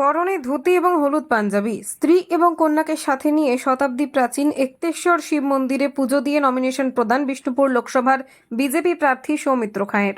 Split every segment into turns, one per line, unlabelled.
পরনে ধুতি এবং হলুদ পাঞ্জাবি। স্ত্রী এবং কন্যাকে সাথে নিয়ে শতাব্দী প্রাচীন একতেশ্বর শিব মন্দিরে পুজো দিয়ে নমিনেশন প্রদান বিষ্ণুপুর লোকসভার বিজেপি প্রার্থী সৌমিত্র খাঁয়ের।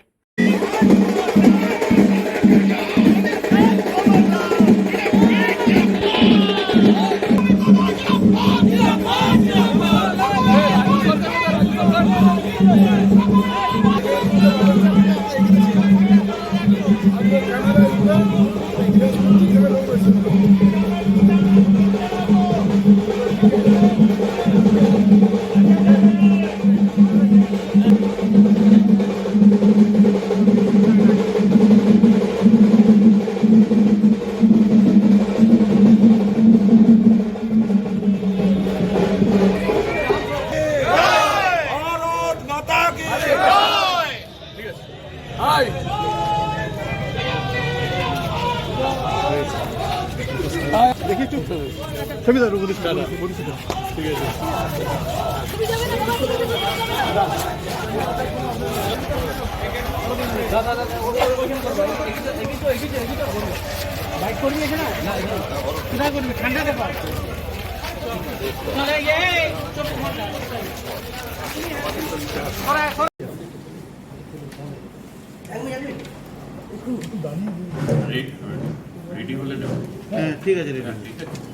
দেখি একটু। ছবি দাঁড়ো বলিস ঠিক আছে। বাইক করবি এখানে?
ঠান্ডা ব্যাপার রেডি হলে যাও
হ্যাঁ ঠিক আছে রেডি
ঠিক আছে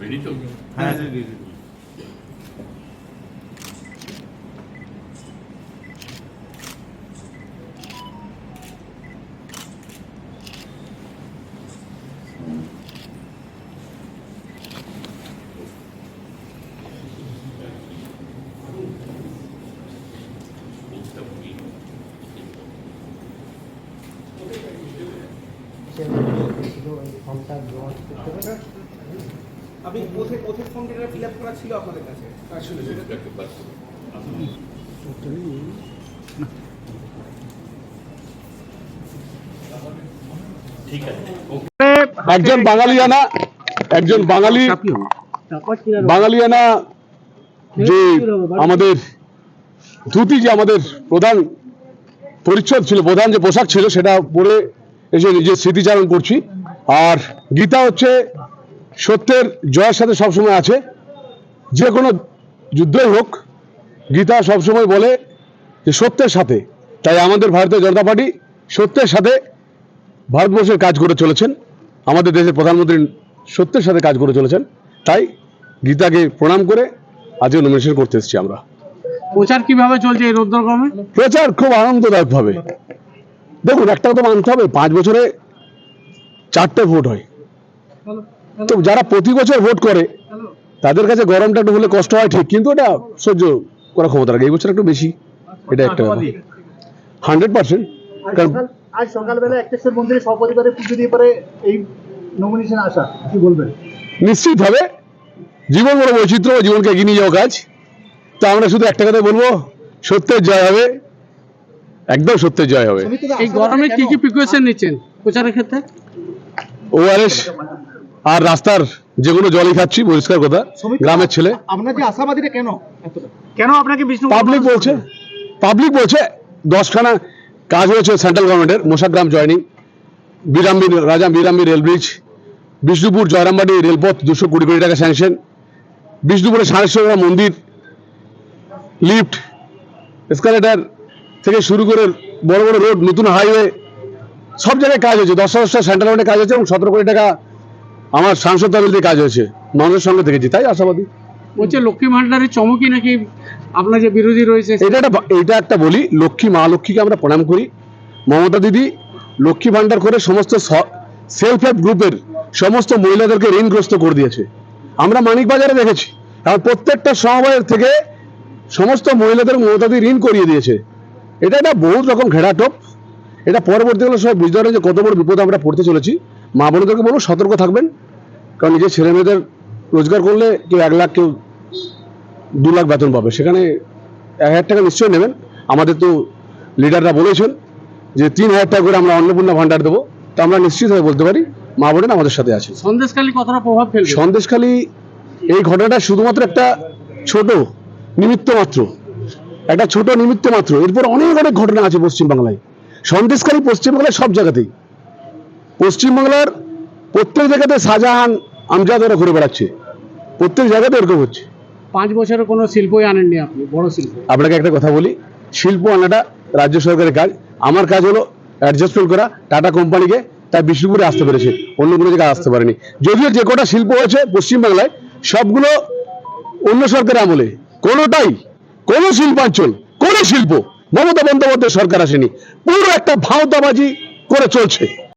রেডি তো
হ্যাঁ রেডি
আপনি পথে পথের ফর্মটা ফিল আপ করা ছিল আপনাদের কাছে? আসলে সেটা
একটু বাস ঠিক আছে
একজন বাঙালিয়ানা একজন বাঙালি বাঙালিয়ানা যে আমাদের ধুতি যে আমাদের প্রধান পরিচ্ছদ ছিল প্রধান যে পোশাক ছিল সেটা পরে এসে নিজের স্মৃতিচারণ করছি। আর গীতা হচ্ছে সত্যের জয়ের সাথে সবসময় আছে। যে কোনো যুদ্ধই হোক গীতা সবসময় বলে যে সত্যের সাথে। তাই আমাদের ভারতীয় জনতা পার্টি সত্যের সাথে ভারতবর্ষের কাজ করে চলেছেন। আমাদের দেশের প্রধানমন্ত্রী সত্যের সাথে কাজ করে চলেছেন। তাই গীতাকে প্রণাম করে আজকে নমিনেশন করতে এসেছি আমরা।
প্রচার কীভাবে চলছে এই রুদ্রগ্রামে
প্রচার খুব আনন্দদায়কভাবে। দেখুন একটা কথা মানতে হবে। পাঁচ বছরে চারটে ভোট হয়। তো যারা প্রতি বছর ভোট করে তাদের কাছে গরমটা একটু হলে কষ্ট হয় ঠিক কিন্তু এটা সহ্য করা ক্ষমতা রাখে। এই বছর একটু বেশি এটা একটা হান্ড্রেড পার্সেন্ট কারণ
আজ সকালবেলা একটেশ্বর মন্দিরে সপরিবারে পুজো দিয়ে পরে এই নমিনেশন আসা কি বলবেন?
নিশ্চিত হবে। জীবন বড় বৈচিত্র্য জীবনকে এগিয়ে নিয়ে যাওয়া কাজ। তো আমরা শুধু একটা কথা বলব সত্যের জয় হবে একদম সত্যের জয় হবে।
এই গরমে কি কি প্রিকশন নিচ্ছেন প্রচারের ক্ষেত্রে?
ওআরএস আর রাস্তার যে কোনো জলই খাচ্ছি পরিষ্কার কথা। গ্রামের ছেলে।
আপনার যে আশাবাদীরা কেন?
কেন আপনাকে বিষ্ণু
পাবলিক বলছে পাবলিক বলছে দশখানা কাজ হয়েছে সেন্ট্রাল গভর্নমেন্টের মোশাগ্রাম জয়নিং বিরামবির রাজা বিরামবির রেল ব্রিজ বিষ্ণুপুর জয়রামবাড়ি রেলপথ দুশো কুড়ি কোটি টাকা স্যাংশন বিষ্ণুপুরে সারেশ্বরা মন্দির লিফট এসকালেটার থেকে শুরু করে বড় বড় রোড নতুন হাইওয়ে সব জায়গায় কাজ হয়েছে। দশ দশটা সেন্ট্রাল গভর্নমেন্টে কাজ হয়েছে এবং সতেরো কোটি টাকা আমার সাংসদ তহবিল দিয়ে কাজ হয়েছে। মানুষের সঙ্গে দেখেছি তাই আশাবাদী।
বলছে লক্ষ্মী ভান্ডারের চমকই নাকি আপনার যে বিরোধী রয়েছে?
এটা একটা এটা একটা বলি লক্ষ্মী মা লক্ষ্মীকে আমরা প্রণাম করি। মমতা দিদি লক্ষ্মী ভান্ডার করে সমস্ত সেলফ হেল্প গ্রুপের সমস্ত মহিলাদেরকে ঋণগ্রস্ত করে দিয়েছে। আমরা মানিক বাজারে দেখেছি আর প্রত্যেকটা সমবায়ের থেকে সমস্ত মহিলাদের মমতা দিদি ঋণ করিয়ে দিয়েছে। এটা একটা বহুত রকম ঘেরাটোপ। এটা পরবর্তীকালে সবাই বুঝতে পারে যে কত বড় বিপদ আমরা পড়তে চলেছি। মা বোনদেরকে বলব সতর্ক থাকবেন কারণ নিজের ছেলে মেয়েদের রোজগার করলে কেউ এক লাখ কেউ দু লাখ বেতন পাবে। সেখানে এক হাজার টাকা নিশ্চয়ই নেবেন। আমাদের তো লিডাররা বলেছেন যে তিন হাজার টাকা করে আমরা অন্নপূর্ণা ভান্ডার দেবো। তা আমরা নিশ্চিতভাবে বলতে পারি মা বোনেরা আমাদের সাথে আছে
সন্দেশখালী কতটা প্রভাব ফেলবে?
সন্দেশখালী এই ঘটনাটা শুধুমাত্র একটা ছোট নিমিত্ত মাত্র। একটা ছোট নিমিত্ত মাত্র। এরপর অনেক অনেক ঘটনা আছে পশ্চিমবাংলায়। সন্দেশখালী পশ্চিমবাংলায় সব জায়গাতেই। পশ্চিমবাংলার প্রত্যেক জায়গাতে শাহজাহান আমজাদ ওরা ঘুরে বেড়াচ্ছে। প্রত্যেক জায়গাতে এরকম হচ্ছে।
পাঁচ বছরের কোনো শিল্পই আনেননি আপনি বড় শিল্প।
আপনাকে একটা কথা বলি শিল্প আনাটা রাজ্য সরকারের কাজ। আমার কাজ হলো অ্যাডজাস্টমেন্ট করা টাটা কোম্পানিকে তার বিষ্ণুপুরে আসতে পেরেছে। অন্য কোনো জায়গায় আসতে পারেনি। যদিও যে কটা শিল্প হয়েছে পশ্চিমবাংলায় সবগুলো অন্য সরকারের আমলে। কোনোটাই কোনো শিল্পাঞ্চল কোনো শিল্প মমতা বন্দ্যোপাধ্যায় সরকার আসেনি। পুরো একটা ভাওতাবাজি করে চলছে।